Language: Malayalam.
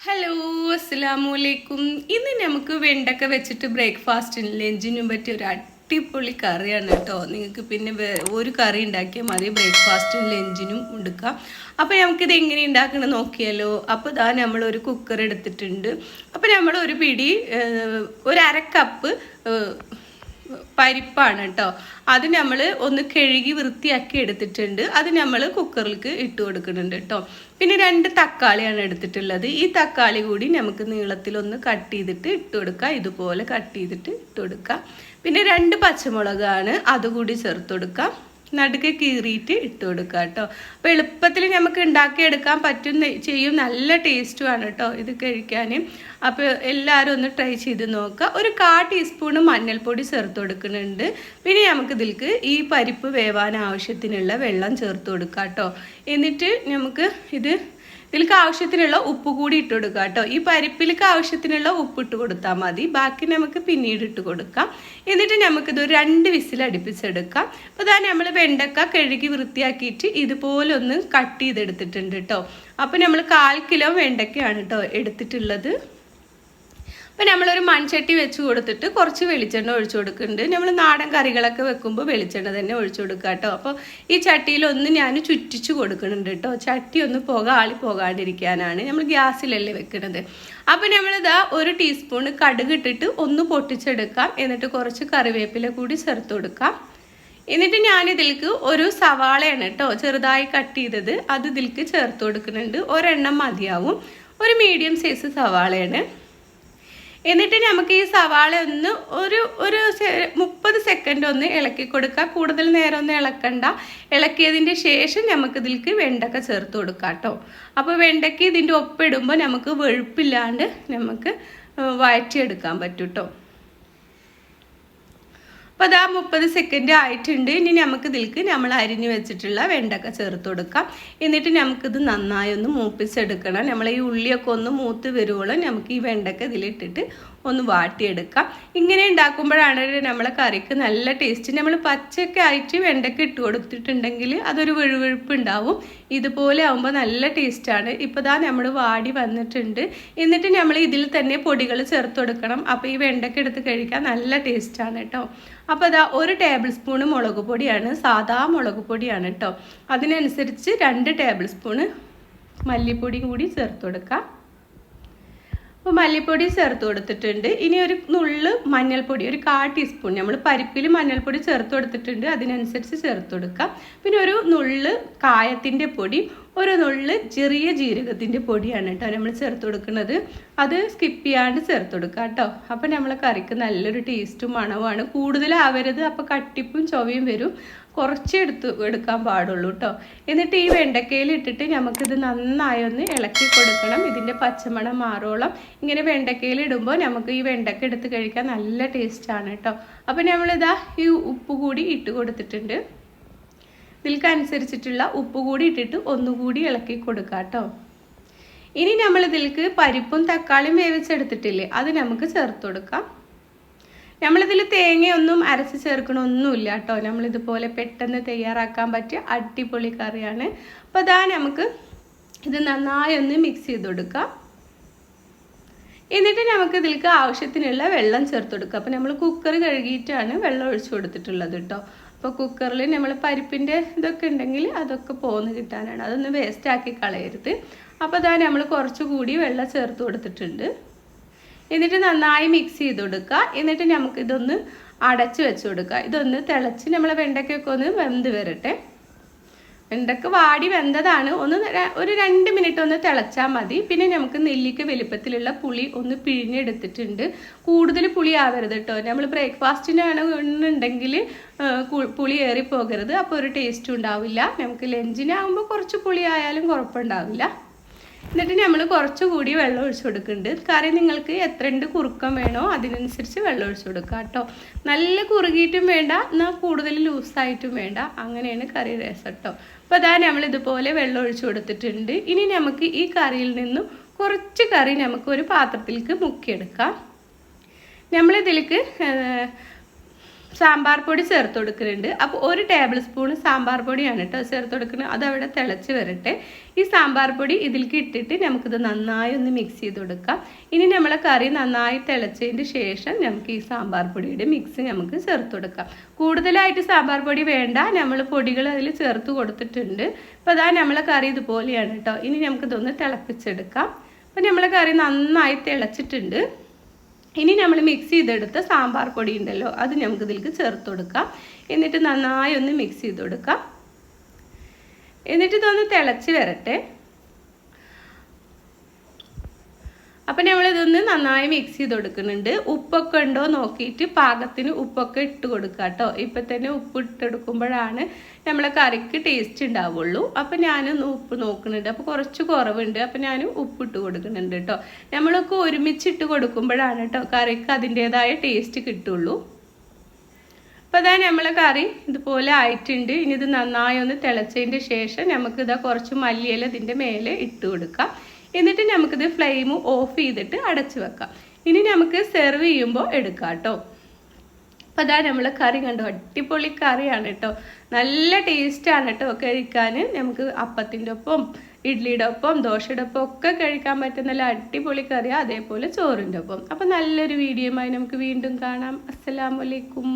ഹലോ അസ്സാമലൈക്കും ഇന്ന് നമുക്ക് വെണ്ടക്ക വെച്ചിട്ട് ബ്രേക്ക്ഫാസ്റ്റിന് ലഞ്ചിനും പറ്റിയ ഒരു അടിപൊളി കറിയാണ് കേട്ടോ. നിങ്ങൾക്ക് പിന്നെ ഒരു കറി ഉണ്ടാക്കിയാൽ മതി. ബ്രേക്ക്ഫാസ്റ്റിനും ലഞ്ചിനും എടുക്കാം അപ്പോൾ നമുക്കിത് എങ്ങനെ ഉണ്ടാക്കണം നോക്കിയാലോ. അപ്പോൾ ഇതാ നമ്മൾ ഒരു കുക്കർ എടുത്തിട്ടുണ്ട്. അപ്പോൾ നമ്മൾ ഒരു പിടി ഒരു അര കപ്പ് പരിപ്പാണ് കേട്ടോ. അത് നമ്മൾ ഒന്ന് കഴുകി വൃത്തിയാക്കി എടുത്തിട്ടുണ്ട്. അത് നമ്മൾ കുക്കറിലേക്ക് ഇട്ട് കൊടുക്കുന്നുണ്ട് കേട്ടോ. പിന്നെ രണ്ട് തക്കാളിയാണ് എടുത്തിട്ടുള്ളത്. ഈ തക്കാളി കൂടി നമുക്ക് നീളത്തിലൊന്ന് കട്ട് ചെയ്തിട്ട് ഇട്ട് കൊടുക്കാം. ഇതുപോലെ കട്ട് ചെയ്തിട്ട് ഇട്ട് കൊടുക്കാം. പിന്നെ രണ്ട് പച്ചമുളകാണ്. അതുകൂടി ചേർത്ത് കൊടുക്കാം. നടുക്ക് കീറിയിട്ട് ഇട്ട് കൊടുക്കുക കേട്ടോ. അപ്പോൾ എളുപ്പത്തിൽ നമുക്ക് ഉണ്ടാക്കിയെടുക്കാൻ പറ്റും ചെയ്യും നല്ല ടേസ്റ്റുമാണ് കേട്ടോ ഇത് കഴിക്കാൻ അപ്പോൾ എല്ലാവരും ഒന്ന് ട്രൈ ചെയ്ത് നോക്കുക. ഒരു കാ ടീസ്പൂണ് മഞ്ഞൾപ്പൊടി ചേർത്ത് കൊടുക്കുന്നുണ്ട്. പിന്നെ നമുക്ക് ഈ പരിപ്പ് വേവാൻ ആവശ്യത്തിനുള്ള വെള്ളം ചേർത്ത് കൊടുക്കുക കേട്ടോ. എന്നിട്ട് നമുക്ക് ഇത് ഇതിലേക്ക് ആവശ്യത്തിനുള്ള ഉപ്പ് കൂടി ഇട്ട് കൊടുക്കുക കേട്ടോ. ഈ പരിപ്പിലേക്ക് ആവശ്യത്തിനുള്ള ഉപ്പ് ഇട്ട് കൊടുത്താൽ മതി. ബാക്കി നമുക്ക് പിന്നീട് ഇട്ട് കൊടുക്കാം. എന്നിട്ട് നമുക്കിത് ഒരു രണ്ട് വിസിൽ അടുപ്പിച്ചെടുക്കാം. അപ്പോൾ ഇതാ നമ്മൾ വെണ്ടക്ക കഴുകി വൃത്തിയാക്കിയിട്ട് ഇതുപോലെ ഒന്ന് കട്ട് ചെയ്തെടുത്തിട്ടുണ്ട് കേട്ടോ. അപ്പോൾ നമ്മൾ കാൽ കിലോ വെണ്ടക്കയാണ് കേട്ടോ എടുത്തിട്ടുള്ളത്. അപ്പോൾ നമ്മളൊരു മൺചട്ടി വെച്ച് കൊടുത്തിട്ട് കുറച്ച് വെളിച്ചെണ്ണ ഒഴിച്ചു കൊടുക്കുന്നുണ്ട്. നമ്മൾ നാടൻ കറികളൊക്കെ വെക്കുമ്പോൾ വെളിച്ചെണ്ണ തന്നെ ഒഴിച്ചു കൊടുക്കുക കേട്ടോ അപ്പോൾ ഈ ചട്ടിയിലൊന്ന് ഞാൻ ചുറ്റിച്ച് കൊടുക്കുന്നുണ്ട് കേട്ടോ ചട്ടി ഒന്ന് പുക ആളി പോകാണ്ടിരിക്കാനാണ് നമ്മൾ ഗ്യാസിലല്ലേ വെക്കുന്നത്. അപ്പോൾ നമ്മളിതാ ഒരു ടീസ്പൂൺ കടുക് ഇട്ടിട്ട് ഒന്ന് പൊട്ടിച്ചെടുക്കാം. എന്നിട്ട് കുറച്ച് കറിവേപ്പില കൂടി ചേർത്ത് കൊടുക്കാം. എന്നിട്ട് ഞാൻ ഇതിലേക്ക് ഒരു സവാളയാണ് കേട്ടോ ചെറുതായി കട്ട് ചെയ്തത്. അത് ഇതിലേക്ക് ചേർത്ത് കൊടുക്കുന്നുണ്ട്. ഒരെണ്ണം മതിയാവും. ഒരു മീഡിയം സൈസ് സവാളയാണ്. എന്നിട്ട് നമുക്ക് ഈ സവാള ഒന്ന് ഒരു ഒരു മുപ്പത് സെക്കൻഡ് ഒന്ന് ഇളക്കി കൊടുക്കുക. കൂടുതൽ നേരം ഒന്നും ഇളക്കണ്ട. ഇളക്കിയതിന്റെ ശേഷം നമുക്ക് ഇതിലേക്ക് വെണ്ടക്ക ചേർത്ത് കൊടുക്കാം കേട്ടോ. അപ്പോൾ വെണ്ടയ്ക്ക് ഇതിന്റെ ഒപ്പിടുമ്പോൾ നമുക്ക് വെഴുപ്പില്ലാണ്ട് നമുക്ക് വഴറ്റിയെടുക്കാൻ പറ്റും കേട്ടോ. അപ്പോൾ അതാ മുപ്പത് സെക്കൻഡ് ആയിട്ടുണ്ട്. ഇനി നമുക്ക് ഇതിൽക്ക് നമ്മൾ അരിഞ്ഞു വെച്ചിട്ടുള്ള വെണ്ടക്ക ചേർത്ത് കൊടുക്കാം. എന്നിട്ട് നമുക്കിത് നന്നായി ഒന്ന് മൂപ്പിച്ചെടുക്കണം. നമ്മൾ ഈ ഉള്ളിയൊക്കെ ഒന്ന് മൂത്ത് വരുവോളം നമുക്ക് ഈ വെണ്ടക്ക ഇതിലിട്ടിട്ട് ഒന്ന് വാട്ടിയെടുക്കാം. ഇങ്ങനെ ഉണ്ടാക്കുമ്പോഴാണ് നമ്മളെ കറിക്ക് നല്ല ടേസ്റ്റ് നമ്മൾ പച്ചയൊക്കെ ആയിട്ട് വെണ്ടയ്ക്ക് ഇട്ട് കൊടുത്തിട്ടുണ്ടെങ്കിൽ അതൊരു വെഴുവെഴുപ്പ് ഉണ്ടാവും ഇതുപോലെ ആകുമ്പോൾ നല്ല ടേസ്റ്റാണ് ഇപ്പോൾ ഇതാ നമ്മൾ വാടി വന്നിട്ടുണ്ട്. എന്നിട്ട് നമ്മൾ ഇതിൽ തന്നെ പൊടികൾ ചേർത്ത് കൊടുക്കണം. അപ്പോൾ ഈ വെണ്ടയ്ക്ക് എടുത്ത് കഴിക്കാൻ നല്ല ടേസ്റ്റാണ് കേട്ടോ അപ്പോൾ അതാ ഒരു ടേബിൾ സ്പൂണ് മുളക് പൊടിയാണ്. സാധാ മുളക് പൊടിയാണ് കേട്ടോ അതിനനുസരിച്ച് രണ്ട് ടേബിൾ സ്പൂണ് മല്ലിപ്പൊടി കൂടി ചേർത്ത് കൊടുക്കാം. അപ്പോൾ മല്ലിപ്പൊടി ചേർത്ത് കൊടുത്തിട്ടുണ്ട്. ഇനി ഒരു നുള്ള് മഞ്ഞൾപ്പൊടി ഒരു കാ ടീസ്പൂൺ. നമ്മൾ പരിപ്പിൽ മഞ്ഞൾപ്പൊടി ചേർത്ത് കൊടുത്തിട്ടുണ്ട്. അതിനനുസരിച്ച് ചേർത്ത് കൊടുക്കാം. പിന്നെ ഒരു നുള്ള് കായത്തിന്റെ പൊടി ഒരു നുള്ള് ചെറിയ ജീരകത്തിന്റെ പൊടിയാണ് കേട്ടോ നമ്മൾ ചേർത്ത് കൊടുക്കുന്നത്. അത് സ്കിപ്പ് ചെയ്യാണ്ട് ചേർത്ത് കൊടുക്കുക കേട്ടോ. അപ്പോൾ നമ്മളെ കറിക്ക് നല്ലൊരു ടേസ്റ്റും മണവുമാണ്. കൂടുതലാവരുത് അപ്പോൾ കട്ടിപ്പും ചൊവയും വരും. കുറച്ച് എടുത്ത് എടുക്കാൻ പാടുള്ളൂ കേട്ടോ. എന്നിട്ട് ഈ വെണ്ടക്കയിൽ ഇട്ടിട്ട് നമുക്കിത് നന്നായി ഒന്ന് ഇളക്കി കൊടുക്കണം. ഇതിന്റെ പച്ചമണം മാറോളം. ഇങ്ങനെ വെണ്ടക്കയിൽ ഇടുമ്പോൾ നമുക്ക് ഈ വെണ്ടക്ക എടുത്ത് കഴിക്കാൻ നല്ല ടേസ്റ്റാണ് കേട്ടോ. അപ്പോൾ നമ്മളിതാ ഈ ഉപ്പ് കൂടി ഇട്ട് കൊടുത്തിട്ടുണ്ട്. ഇതിൽക്ക് അനുസരിച്ചിട്ടുള്ള ഉപ്പ് കൂടി ഇട്ടിട്ട് ഒന്നുകൂടി ഇളക്കി കൊടുക്കാം കേട്ടോ ഇനി നമ്മൾ ഇതിലേക്ക് പരിപ്പും തക്കാളിയും വേവിച്ചെടുത്തിട്ടില്ലേ അത് നമുക്ക് ചേർത്ത് കൊടുക്കാം. നമ്മളിതിൽ തേങ്ങയൊന്നും അരച്ച് ചേർക്കണമൊന്നുമില്ല കേട്ടോ. നമ്മളിതുപോലെ പെട്ടെന്ന് തയ്യാറാക്കാൻ പറ്റിയ അടിപൊളി കറിയാണ്. അപ്പോൾ അതാ നമുക്ക് ഇത് നന്നായി ഒന്ന് മിക്സ് ചെയ്ത് കൊടുക്കാം. എന്നിട്ട് നമുക്ക് ഇതിലേക്ക് ആവശ്യത്തിനുള്ള വെള്ളം ചേർത്ത് കൊടുക്കുക അപ്പോൾ നമ്മൾ കുക്കർ കഴുകിയിട്ടാണ് വെള്ളം ഒഴിച്ചു കൊടുത്തിട്ടുള്ളത് കേട്ടോ. അപ്പോൾ കുക്കറിൽ നമ്മൾ പരിപ്പിന്റെ ഇതൊക്കെ ഉണ്ടെങ്കിൽ അതൊക്കെ പോന്ന് കിട്ടാനാണ്. അതൊന്ന് വേസ്റ്റ് ആക്കി കളയരുത്. അപ്പോൾ അതാ നമ്മൾ കുറച്ചുകൂടി വെള്ളം ചേർത്ത് കൊടുത്തിട്ടുണ്ട്. എന്നിട്ട് നന്നായി മിക്സ് ചെയ്ത് കൊടുക്കുക. എന്നിട്ട് നമുക്ക് ഇതൊന്ന് അടച്ച് വെച്ച് കൊടുക്കുക. ഇതൊന്ന് തിളച്ച് നമ്മളെ വെണ്ടയ്ക്കൊക്കെ ഒന്ന് വെന്ത് വരട്ടെ. വെണ്ടക്ക വാടി വെന്തതാണ് ഒന്ന് ഒരു രണ്ട് മിനിറ്റ് ഒന്ന് തിളച്ചാൽ മതി. പിന്നെ നമുക്ക് നെല്ലിക്ക വലിപ്പത്തിലുള്ള പുളി ഒന്ന് പിഴിഞ്ഞെടുത്തിട്ടുണ്ട്. കൂടുതൽ പുളി ആവരുത് കേട്ടോ നമ്മൾ ബ്രേക്ക്ഫാസ്റ്റിനാണ് ഉണ്ടെങ്കിൽ പുളി ഏറി പോകരുത് അപ്പോൾ ഒരു ടേസ്റ്റും ഉണ്ടാവില്ല. നമുക്ക് ലഞ്ചിനാകുമ്പോൾ കുറച്ച് പുളി ആയാലും കുഴപ്പമുണ്ടാവില്ല. എന്നിട്ട് നമ്മൾ കുറച്ചുകൂടി വെള്ളം ഒഴിച്ചു കൊടുക്കുന്നുണ്ട്. കറി നിങ്ങൾക്ക് എത്രണ്ട് കുറുക്കം വേണോ അതിനനുസരിച്ച് വെള്ളം ഒഴിച്ചു കൊടുക്കുക കേട്ടോ. നല്ല കുറുകിയിട്ടും വേണ്ട എന്നാൽ കൂടുതൽ ലൂസായിട്ടും വേണ്ട. അങ്ങനെയാണ് കറി രസം കേട്ടോ. അപ്പോൾ അതാ നമ്മൾ ഇതുപോലെ വെള്ളം ഒഴിച്ചു കൊടുത്തിട്ടുണ്ട്. ഇനി നമുക്ക് ഈ കറിയിൽ നിന്നും കുറച്ച് കറി നമുക്ക് ഒരു പാത്രത്തിലേക്ക് മുക്കിയെടുക്കാം. നമ്മളിതിലേക്ക് സാമ്പാർ പൊടി ചേർത്ത് കൊടുക്കുന്നുണ്ട്. അപ്പോൾ ഒരു ടേബിൾ സ്പൂൺ സാമ്പാർ പൊടിയാണ് കേട്ടോ ചേർത്ത് കൊടുക്കുന്നത്. അത് അവിടെ തിളച്ച് വരട്ടെ. ഈ സാമ്പാർ പൊടി ഇതിലേക്ക് ഇട്ടിട്ട് നമുക്കിത് നന്നായി ഒന്ന് മിക്സ് ചെയ്ത് കൊടുക്കാം. ഇനി നമ്മളെ കറി നന്നായി തിളച്ചതിന് ശേഷം നമുക്ക് ഈ സാമ്പാർ പൊടിയുടെ മിക്സ് നമുക്ക് ചേർത്ത് കൊടുക്കാം. കൂടുതലായിട്ട് സാമ്പാർ പൊടി വേണ്ട. നമ്മൾ പൊടികൾ അതിൽ ചേർത്ത് കൊടുത്തിട്ടുണ്ട്. അപ്പോൾ അതാ നമ്മളെ കറി ഇതുപോലെയാണ് കേട്ടോ. ഇനി നമുക്കിതൊന്ന് തിളപ്പിച്ചെടുക്കാം. അപ്പം നമ്മളെ കറി നന്നായി തിളച്ചിട്ടുണ്ട്. ഇനി നമ്മൾ മിക്സ് ചെയ്തെടുത്ത സാമ്പാർ പൊടി ഉണ്ടല്ലോ അത് നമുക്ക് ഇതിലേക്ക് ചേർത്ത് കൊടുക്കാം. എന്നിട്ട് നന്നായി ഒന്ന് മിക്സ് ചെയ്ത് കൊടുക്കാം. എന്നിട്ട് ഇതൊന്ന് തിളച്ച് വരട്ടെ. അപ്പം നമ്മളിതൊന്ന് നന്നായി മിക്സ് ചെയ്ത് കൊടുക്കുന്നുണ്ട് ഉപ്പൊക്കെ ഉണ്ടോ നോക്കിയിട്ട് പാകത്തിന് ഉപ്പൊക്കെ ഇട്ട് കൊടുക്കുക കേട്ടോ ഇപ്പം തന്നെ ഉപ്പ് ഇട്ടെടുക്കുമ്പോഴാണ് നമ്മളെ കറിക്ക് ടേസ്റ്റ് ഉണ്ടാവുള്ളൂ അപ്പം ഞാനൊന്ന് ഉപ്പ് നോക്കുന്നുണ്ട്. അപ്പോൾ കുറച്ച് കുറവുണ്ട്. അപ്പം ഞാൻ ഉപ്പ് ഇട്ട് കൊടുക്കുന്നുണ്ട് കേട്ടോ നമ്മളൊക്കെ ഒരുമിച്ചിട്ട് കൊടുക്കുമ്പോഴാണ് കേട്ടോ കറിക്ക് അതിന്റേതായ ടേസ്റ്റ് കിട്ടുള്ളൂ. അപ്പോൾ അതാ നമ്മളെ കറി ഇതുപോലെ ആയിട്ടുണ്ട്. ഇനി ഇത് നന്നായി ഒന്ന് തിളച്ചതിന്റെ ശേഷം നമുക്കിതാ കുറച്ച് മല്ലിയില ഇതിന്റെ മേലെ ഇട്ട് കൊടുക്കാം. എന്നിട്ട് നമുക്കിത് ഫ്ലെയിം ഓഫ് ചെയ്തിട്ട് അടച്ചു വെക്കാം. ഇനി നമുക്ക് സെർവ് ചെയ്യുമ്പോൾ എടുക്കാം കേട്ടോ അപ്പോൾ അതാ നമ്മൾ കറി കണ്ടു? അടിപൊളി കറിയാണ് കേട്ടോ നല്ല ടേസ്റ്റാണ് കേട്ടോ കഴിക്കാൻ. നമുക്ക് അപ്പത്തിന്റെ ഒപ്പം ഇഡ്ലിയുടെ ഒപ്പം ദോശയുടെ ഒപ്പം ഒക്കെ കഴിക്കാൻ പറ്റുന്ന നല്ല അടിപൊളി കറിയാണ് അതേപോലെ ചോറിന്റെ ഒപ്പം അപ്പോൾ നല്ലൊരു വീഡിയോയുമായി നമുക്ക് വീണ്ടും കാണാം. അസ്സലാമലൈക്കും